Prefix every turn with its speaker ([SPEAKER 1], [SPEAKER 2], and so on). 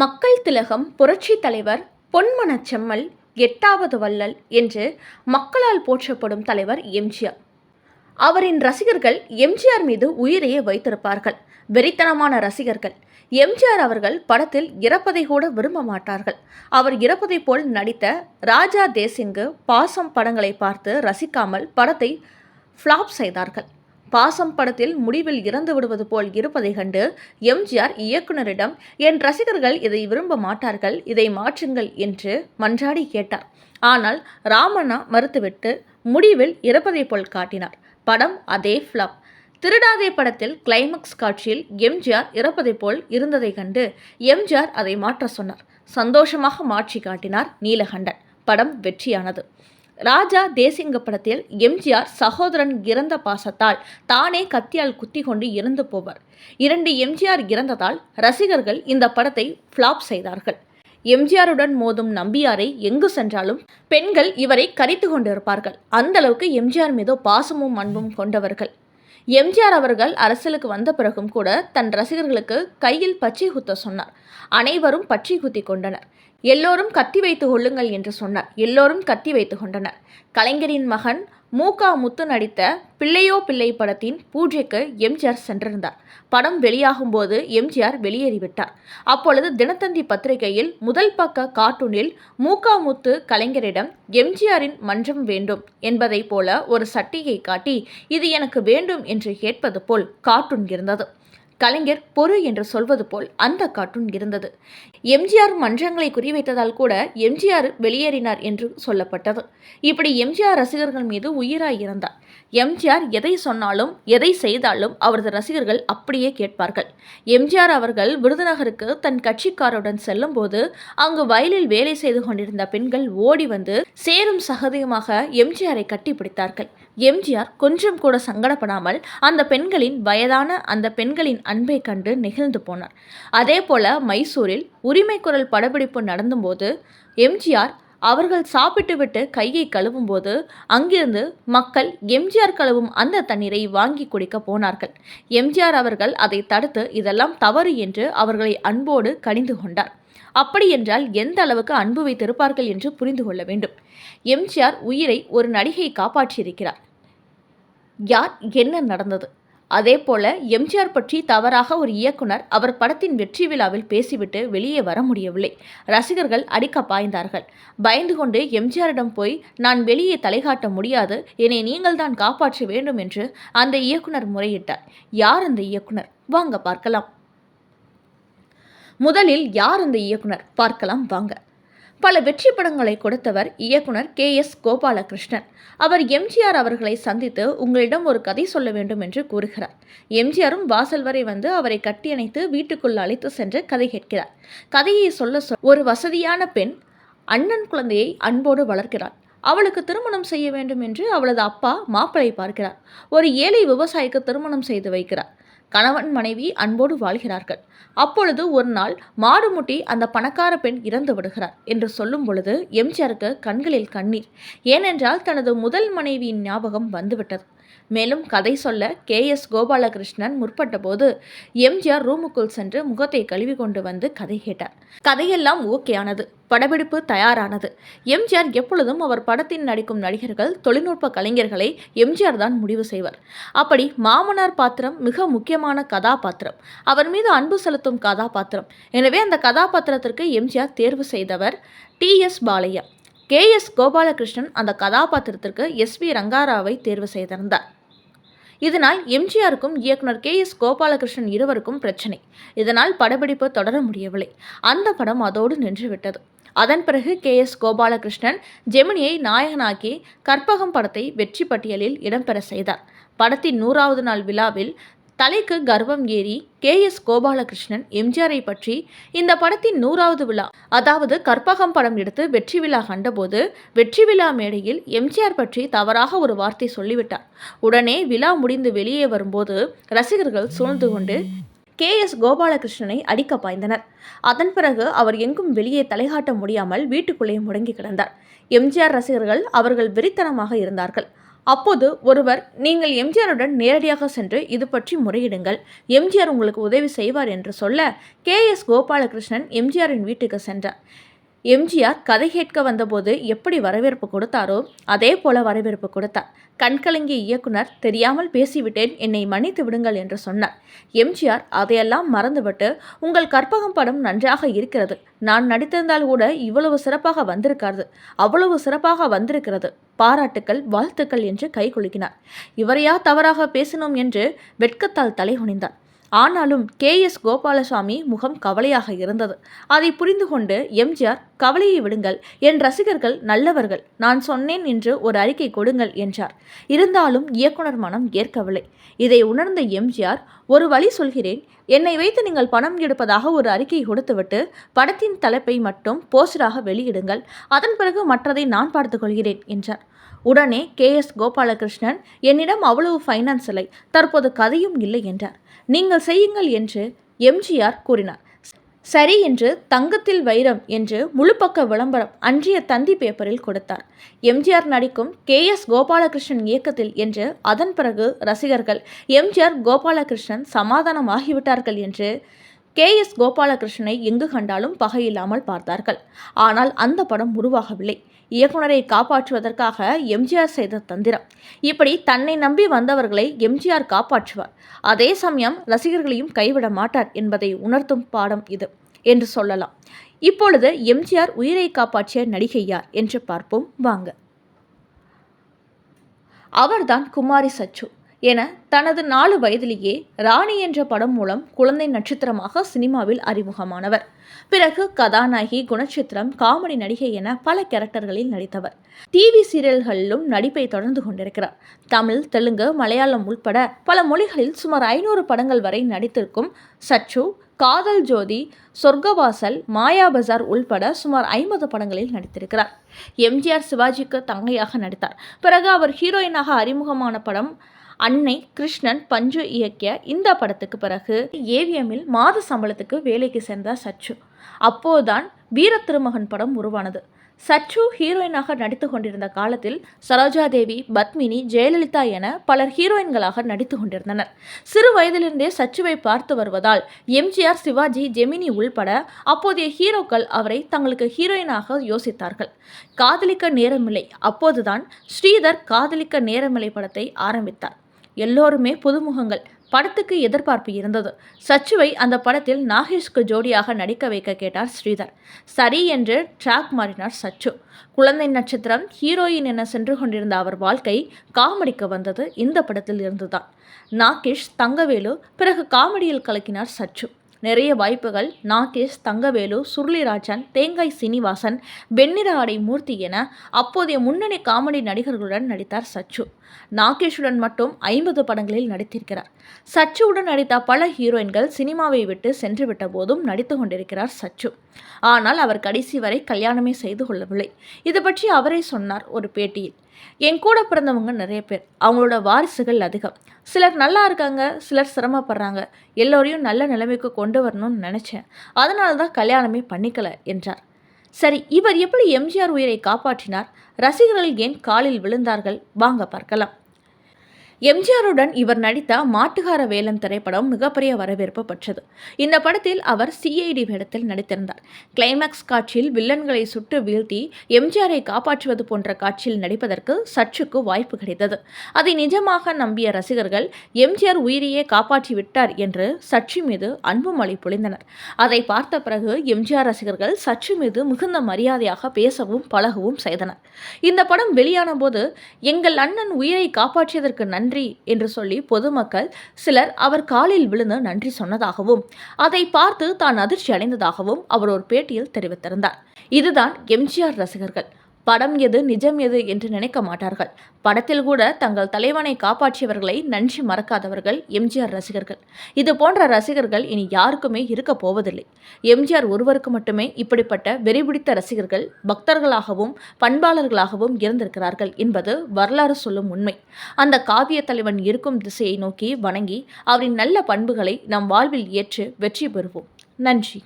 [SPEAKER 1] மக்கள் திலகம் புரட்சி தலைவர் பொன்மனச்செம்மல் எட்டாவது வள்ளல் என்று மக்களால் போற்றப்படும் தலைவர் எம்ஜிஆர். அவரின் ரசிகர்கள் எம்ஜிஆர் மீது உயிரையே வைத்திருப்பார்கள். வெறித்தனமான ரசிகர்கள். எம்ஜிஆர் அவர்கள் படத்தில் இறப்பதை கூட விரும்ப மாட்டார்கள். அவர் இறப்பதைப் போல் நடித்த ராஜா தேசிங்கு பாசம் படங்களை பார்த்து ரசிக்காமல் படத்தை ஃப்ளாப் செய்தார்கள். பாசம் படத்தில் முடிவில் இறந்து விடுவது போல் இருப்பதைக் கண்டு எம்ஜிஆர் இயக்குனரிடம் என் ரசிகர்கள் இதை விரும்ப மாட்டார்கள் இதை மாற்றுங்கள் என்று மன்றாடி கேட்டார். ஆனால் ராமண்ணா மறுத்துவிட்டு முடிவில் இறப்பதைப் போல் காட்டினார். படம் அதே ஃப்ளாப். திருடாதே படத்தில் கிளைமாக்ஸ் காட்சியில் எம்ஜிஆர் இறப்பதைப் போல் இருந்ததைக் கண்டு எம்ஜிஆர் அதை மாற்ற சொன்னார். சந்தோஷமாக மாற்றி காட்டினார் நீலகண்டன். படம் வெற்றியானது. ராஜா தேசிங்க படத்தில் எம்ஜிஆர் சகோதரன் இறந்த பாசத்தால் தானே கத்தியால் குத்தி கொண்டு இறந்து போவார். இரண்டு எம்ஜிஆர் இறந்ததால் ரசிகர்கள் இந்த படத்தை ஃப்ளாப் செய்தார்கள். எம்ஜிஆருடன் மோதும் நம்பியாரை எங்கு சென்றாலும் பெண்கள் இவரை கரித்து கொண்டிருப்பார்கள். அந்த அளவுக்கு எம்ஜிஆர் மீது பாசமும் அன்பும் கொண்டவர்கள். எம்ஜிஆர் அவர்கள் அரசியலுக்கு வந்த பிறகும் கூட தன் ரசிகர்களுக்கு கையில் பச்சை குத்த சொன்னார். அனைவரும் பச்சை குத்தி கொண்டனர். எல்லோரும் கத்தி வைத்து கொள்ளுங்கள் என்று சொன்னார். எல்லோரும் கத்தி வைத்து கொண்டனர். கலைஞரின் மகன் மூகா முத்து நடித்த பிள்ளையோ பிள்ளை படத்தின் பூஜைக்கு எம்ஜிஆர் சென்றிருந்தார். படம் வெளியாகும் போது எம்ஜிஆர் வெளியேறிவிட்டார். அப்பொழுது தினத்தந்தி பத்திரிகையில் முதல் பக்க கார்ட்டூனில் மூகா முத்து கலைஞரிடம் எம்ஜிஆரின் மன்றம் வேண்டும் என்பதைப் போல ஒரு சட்டியை காட்டி இது எனக்கு வேண்டும் என்று கேட்பது போல் கார்ட்டூன் இருந்தது. கலைஞர் பொறு என்று சொல்வது போல் அந்த கார்ட்டூன் இருந்தது. எம்ஜிஆர் மன்றங்களை குறிவைத்ததால் கூட எம்ஜிஆர் வெளியேறினார் என்று சொல்லப்பட்டது. இப்படி எம்ஜிஆர் ரசிகர்கள் மீது உயிராய் இருந்தார் எம்ஜிஆர் எதை சொன்னாலும் எதை செய்தாலும் அவரது ரசிகர்கள் அப்படியே கேட்பார்கள். எம்ஜிஆர் அவர்கள் விருதுநகருக்கு தன் கட்சிக்காரருடன் செல்லும்போது அங்கு வயலில் வேலை செய்து கொண்டிருந்த பெண்கள் ஓடி வந்து சேரும் சகதியுமாக எம்ஜிஆரை கட்டிப்பிடித்தார்கள். எம்ஜிஆர் கொஞ்சம் கூட சங்கடப்படாமல் அந்த பெண்களின் வயதான அந்த பெண்களின் அன்பை கண்டு நெகிழ்ந்து போனார். அதே போல மைசூரில் உரிமை குரல் படப்பிடிப்பு நடந்தபோது எம்ஜிஆர் அவர்கள் சாப்பிட்டுவிட்டு கையை கழுவும்போது அங்கிருந்து மக்கள் எம்ஜிஆர் கழுவும் அந்த தண்ணீரை வாங்கி குடிக்க போனார்கள். எம்ஜிஆர் அவர்கள் அதை தடுத்து இதெல்லாம் தவறு என்று அவர்களை அன்போடு கடிந்து கொண்டார். அப்படி என்றால் எந்த அளவுக்கு அன்பு வைத்திருப்பார்கள் என்று புரிந்து கொள்ள வேண்டும். எம்ஜிஆர் உயிரை ஒரு நடிகை காப்பாற்றியிருக்கிறார். யார் என்ன நடந்தது? அதே போல எம்ஜிஆர் பற்றி தவறாக ஒரு இயக்குனர் அவர் படத்தின் வெற்றி விழாவில் பேசிவிட்டு வெளியே வர முடியவில்லை. ரசிகர்கள் அடிக்க பாய்ந்தார்கள். பயந்து கொண்டு எம்ஜிஆரிடம் போய் நான் வெளியே தலைகாட்ட முடியாது. என்னை நீங்கள் தான் காப்பாற்ற வேண்டும் என்று அந்த இயக்குனர் முறையிட்டார். யார் அந்த இயக்குனர்? வாங்க பார்க்கலாம். முதலில் யார் அந்த இயக்குனர்? பார்க்கலாம் வாங்க. பல வெற்றி படங்களை கொடுத்தவர் இயக்குனர் கே எஸ் கோபாலகிருஷ்ணன். அவர் எம்ஜிஆர் அவர்களை சந்தித்து உங்களிடம் ஒரு கதை சொல்ல வேண்டும் என்று கூறுகிறார். எம்ஜிஆரும் வாசல் வரை வந்து அவரை கட்டியணைத்து வீட்டுக்குள் அழைத்து சென்று கதை கேட்கிறார். கதையை சொல்ல சொல் ஒரு வசதியான பெண் அண்ணன் குழந்தையை அன்போடு வளர்க்கிறார் அவளுக்கு திருமணம் செய்ய வேண்டும் என்று அவளது அப்பா மாப்பிளை பார்க்கிறார். ஒரு ஏழை விவசாயிக்கு திருமணம் செய்து வைக்கிறார். கணவன் மனைவி அன்போடு வாழ்கிறார்கள். அப்பொழுது ஒரு நாள் மாடுமுட்டி அந்த பணக்கார பெண் இறந்து விடுகிறார் என்று சொல்லும் பொழுது எம்ஜிஆருக்கு கண்களில் கண்ணீர். ஏனென்றால் தனது முதல் மனைவியின் ஞாபகம் வந்துவிட்டது. மேலும் கதை சொல்ல கே எஸ் கோபாலகிருஷ்ணன் முற்பட்டபோது எம்ஜிஆர் ரூமுக்குள் சென்று முகத்தை கழுவி கொண்டு வந்து கதை கேட்டார். கதையெல்லாம் ஓகே ஆனது. படப்பிடிப்பு தயாரானது. எம்ஜிஆர் எப்பொழுதும் அவர் படத்தில் நடிக்கும் நடிகர்கள் தொழில்நுட்ப கலைஞர்களை எம்ஜிஆர் தான் முடிவு செய்வார். அப்படி மாமனார் பாத்திரம் மிக முக்கியமான கதாபாத்திரம். அவர் மீது அன்பு செலுத்தும் கதாபாத்திரம். எனவே அந்த கதாபாத்திரத்திற்கு எம்ஜிஆர் தேர்வு செய்தவர் T S Balaiah. K S Gopalakrishnan அந்த கதாபாத்திரத்திற்கு எஸ் வி ரங்காராவை தேர்வு செய்திருந்தார். இதனால் எம்ஜிஆருக்கும் இயக்குனர் கே எஸ் கோபாலகிருஷ்ணன் இருவருக்கும் பிரச்சனை. இதனால் படப்பிடிப்பு தொடர முடியவில்லை. அந்த படம் அதோடு நின்றுவிட்டது. அதன் பிறகு கே எஸ் கோபாலகிருஷ்ணன் ஜெமினியை நாயகனாக்கி கற்பகம் படத்தை வெற்றி பட்டியலில் இடம்பெற செய்தார். படத்தின் நூறாவது நாள் விழாவில் தலைக்கு கர்வம் ஏறி கே எஸ் கோபாலகிருஷ்ணன் எம்ஜிஆரை பற்றி இந்த படத்தின் நூறாவது விழா அதாவது கற்பகம் படம் எடுத்து வெற்றி விழா கண்டபோது வெற்றி விழா மேடையில் எம்ஜிஆர் பற்றி தவறாக ஒரு வார்த்தை சொல்லிவிட்டார். உடனே விழா முடிந்து வெளியே வரும்போது ரசிகர்கள் சூழ்ந்து கொண்டு கே எஸ் கோபாலகிருஷ்ணனை அடிக்க பாய்ந்தனர். அதன் பிறகு அவர் எங்கும் வெளியே தலைகாட்ட முடியாமல் வீட்டுக்குள்ளே முடங்கி கிடந்தார். எம்ஜிஆர் ரசிகர்கள் அவர்கள் வெறித்தனமாக இருந்தார்கள். அப்போது ஒருவர் நீங்கள் எம்ஜிஆருடன் நேரடியாக சென்று இது பற்றி முறையிடுங்கள். எம்ஜிஆர் உங்களுக்கு உதவி செய்வார் என்று சொல்ல கே. எஸ். கோபாலகிருஷ்ணன் எம்ஜிஆரின் வீட்டுக்கு சென்றார். எம்ஜிஆர் கதை கேட்க வந்தபோது எப்படி வரவேற்பு கொடுத்தாரோ அதே போல வரவேற்பு கொடுத்தார். கண்கலங்கிய இயக்குனர் தெரியாமல் பேசிவிட்டேன் என்னை மன்னித்து விடுங்கள் என்று சொன்னார். எம்ஜிஆர் அதையெல்லாம் மறந்துவிட்டு உங்கள் கற்பகம் படம் நன்றாக இருக்கிறது. நான் நடித்திருந்தால் கூட இவ்வளவு சிறப்பாக வந்திருக்காது. அவ்வளவு சிறப்பாக வந்திருக்கிறது. பாராட்டுக்கள் வாழ்த்துக்கள் என்று கை குலுக்கினார். இவரையா தவறாக பேசினோம் என்று வெட்கத்தால் தலை குனிந்தார். ஆனாலும் கே எஸ் கோபாலசாமி முகம் கவலையாக இருந்தது. அதை புரிந்து கொண்டு எம்ஜிஆர் கவலையை விடுங்கள் என் ரசிகர்கள் நல்லவர்கள் நான் சொன்னேன் என்று ஒரு அறிக்கை கொடுங்கள் என்றார். இருந்தாலும் இயக்குனர் மனம் ஏற்கவில்லை. இதை உணர்ந்த எம்ஜிஆர் ஒரு வழி சொல்கிறேன் என்னை வைத்து நீங்கள் பணம் எடுப்பதாக ஒரு அறிக்கை கொடுத்துவிட்டு படத்தின் தலைப்பை மட்டும் போஸ்டராக வெளியிடுங்கள் அதன் பிறகு மற்றதை நான் பார்த்துக்கொள்கிறேன் என்றார். உடனே கே எஸ் கோபாலகிருஷ்ணன் என்னிடம் அவ்வளவு ஃபைனான்ஸ் இல்லை தற்போது கதையும் இல்லை என்றார். நீங்கள் செய்யுங்கள் என்று எம்ஜிஆர் கூறினார். சரி என்று தங்கத்தில் வைரம் என்று முழுப்பக்க விளம்பரம் அன்றைய தந்தி பேப்பரில் கொடுத்தார். எம்ஜிஆர் நடிக்கும் கே எஸ் கோபாலகிருஷ்ணன் இயக்கத்தில் என்று அதன் பிறகு ரசிகர்கள் எம்ஜிஆர் கோபாலகிருஷ்ணன் சமாதானமாகிவிட்டார்கள் என்று கே எஸ் கோபாலகிருஷ்ணனை எங்கு கண்டாலும் பகையில்லாமல் பார்த்தார்கள். ஆனால் அந்த படம் உருவாகவில்லை. இயக்குனரை காப்பாற்றுவதற்காக எம்ஜிஆர் செய்த தந்திரம். இப்படி தன்னை நம்பி வந்தவர்களை எம்ஜிஆர் காப்பாற்றுவார். அதே சமயம் ரசிகர்களையும் கைவிட மாட்டார் என்பதை உணர்த்தும் பாடம் இது என்று சொல்லலாம். இப்பொழுது எம்ஜிஆர் உயிரை காப்பாற்றிய நடிகை யார் என்று பார்ப்போம். வாங்க. அவர்தான் குமாரி சச்சு. என தனது நாலு வயதிலேயே ராணி என்ற படம் மூலம் குழந்தை நட்சத்திரமாக சினிமாவில் அறிமுகமானவர். பிறகு கதாநாயகி குணச்சித்திரம் காமெடி நடிகை என பல கேரக்டர்களில் நடித்தவர். டிவி சீரியல்களிலும் நடிப்பை தொடர்ந்து கொண்டிருக்கிறார். தமிழ் தெலுங்கு மலையாளம் உள்பட பல மொழிகளில் சுமார் ஐநூறு படங்கள் வரை நடித்திருக்கும் சச்சு காதல் ஜோதி சொர்க்கவாசல் மாயா பஜார் உள்பட சுமார் ஐம்பது படங்களில் நடித்திருக்கிறார். எம்ஜிஆர் சிவாஜிக்கு தங்கையாக நடித்தார். பிறகு அவர் ஹீரோயினாக அறிமுகமான படம் அன்னை கிருஷ்ணன் பஞ்சு இயக்கிய இந்த படத்துக்கு பிறகு ஏவிஎம்மில் மாத சம்பளத்துக்கு வேலைக்கு சேர்ந்தார் சச்சு. அப்போதுதான் வீர திருமகன் படம் உருவானது. சச்சு ஹீரோயினாக நடித்து கொண்டிருந்த காலத்தில் சரோஜாதேவி பத்மினி ஜெயலலிதா என பலர் ஹீரோயின்களாக நடித்து கொண்டிருந்தனர். சிறு வயதிலிருந்தே சச்சுவை பார்த்து வருவதால் எம்ஜிஆர் சிவாஜி ஜெமினி உள்பட அப்போதைய ஹீரோக்கள் அவரை தங்களுக்கு ஹீரோயினாக யோசித்தார்கள். காதலிக்க நேரமில்லை. அப்போதுதான் ஸ்ரீதர் காதலிக்க நேரமில்லை படத்தை ஆரம்பித்தார். எல்லோருமே புதுமுகங்கள். படத்துக்கு எதிர்பார்ப்பு இருந்தது. சச்சுவை அந்த படத்தில் நாகேஷ்க்கு ஜோடியாக நடிக்க வைக்க கேட்டார் ஸ்ரீதர். சரி என்று ட்ராக் மாறினார் சச்சு. குழந்தை நட்சத்திரம் ஹீரோயின் என சென்று கொண்டிருந்த அவர் வாழ்க்கை காமெடிக்கு வந்தது. இந்த படத்தில் இருந்துதான். நாகேஷ் தங்கவேலு பிறகு காமெடியில் கலக்கினார் சச்சு. நிறைய வாய்ப்புகள். நாகேஷ் தங்கவேலு சுருளிராஜன் தேங்காய் சீனிவாசன் வெண்ணிற ஆடை மூர்த்தி என அப்போதைய முன்னணி காமெடி நடிகர்களுடன் நடித்தார் சச்சு. நாகேஷுடன் மட்டும் ஐம்பது படங்களில் நடித்திருக்கிறார். சச்சுவுடன் நடித்த பல ஹீரோயின்கள் சினிமாவை விட்டு சென்று விட்ட போதும் நடித்து கொண்டிருக்கிறார் சச்சு. ஆனால் அவர் கடைசி வரை கல்யாணமே செய்து கொள்ளவில்லை. இது பற்றி அவரே சொன்னார் ஒரு பேட்டியில். என் கூட பிறந்தவங்க நிறைய பேர். அவங்களோட வாரிசுகள் அதிகம். சிலர் நல்லா இருக்காங்க சிலர் சிரமப்படுறாங்க. எல்லோரையும் நல்ல நிலைமைக்கு கொண்டு வரணும்னு நினச்சேன். அதனால தான் கல்யாணமே பண்ணிக்கல என்றார். சரி இவர் எப்படி எம்ஜிஆர் உயிரை காப்பாற்றினார்? ரசிகர்கள் ஏன் காலில் விழுந்தார்கள்? வாங்க பார்க்கலாம். எம்ஜிஆருடன் இவர் நடித்த மாட்டுகார வேலன் திரைப்படம் மிகப்பெரிய வரவேற்பு பெற்றது. இந்த படத்தில் அவர் சிஐடி வேடத்தில் நடித்திருந்தார். கிளைமேக்ஸ் காட்சியில் வில்லன்களை சுட்டு வீழ்த்தி எம்ஜிஆரை காப்பாற்றுவது போன்ற காட்சியில் நடிப்பதற்கு சற்றுக்கு வாய்ப்பு கிடைத்தது. அதை நிஜமாக நம்பிய ரசிகர்கள் எம்ஜிஆர் உயிரையே காப்பாற்றி விட்டார் என்று சச்சு மீது அன்பு மொழி பொழிந்தனர் அதை பார்த்த பிறகு எம்ஜிஆர் ரசிகர்கள் சச்சு மீது மிகுந்த மரியாதையாக பேசவும் பழகவும் செய்தனர். இந்த படம் வெளியான போது எங்கள் அண்ணன் உயிரை காப்பாற்றியதற்கு நன்றி. நன்றி என்று சொல்லி பொதுமக்கள் சிலர் அவர் காலில் விழுந்து நன்றி சொன்னதாகவும் அதை பார்த்து தான் அதிர்ச்சி அடைந்ததாகவும் அவர் ஒரு பேட்டியில் தெரிவித்திருந்தார். இதுதான் எம்ஜிஆர் ரசிகர்கள். படம் எது நிஜம் எது என்று நினைக்க மாட்டார்கள். படத்தில் கூட தங்கள் தலைவனை காப்பாற்றியவர்களை நன்றி மறக்காதவர்கள் எம்ஜிஆர் ரசிகர்கள். இது போன்ற ரசிகர்கள் இனி யாருக்குமே இருக்க போவதில்லை. எம்ஜிஆர் ஒருவருக்கு மட்டுமே இப்படிப்பட்ட வெறிபிடித்த ரசிகர்கள் பக்தர்களாகவும் பண்பாளர்களாகவும் இருந்திருக்கிறார்கள் என்பது வரலாறு சொல்லும் உண்மை. அந்த காவிய தலைவன் இருக்கும் திசையை நோக்கி வணங்கி அவரின் நல்ல பண்புகளை நம் வாழ்வில் ஏற்று வெற்றி பெறுவோம். நன்றி.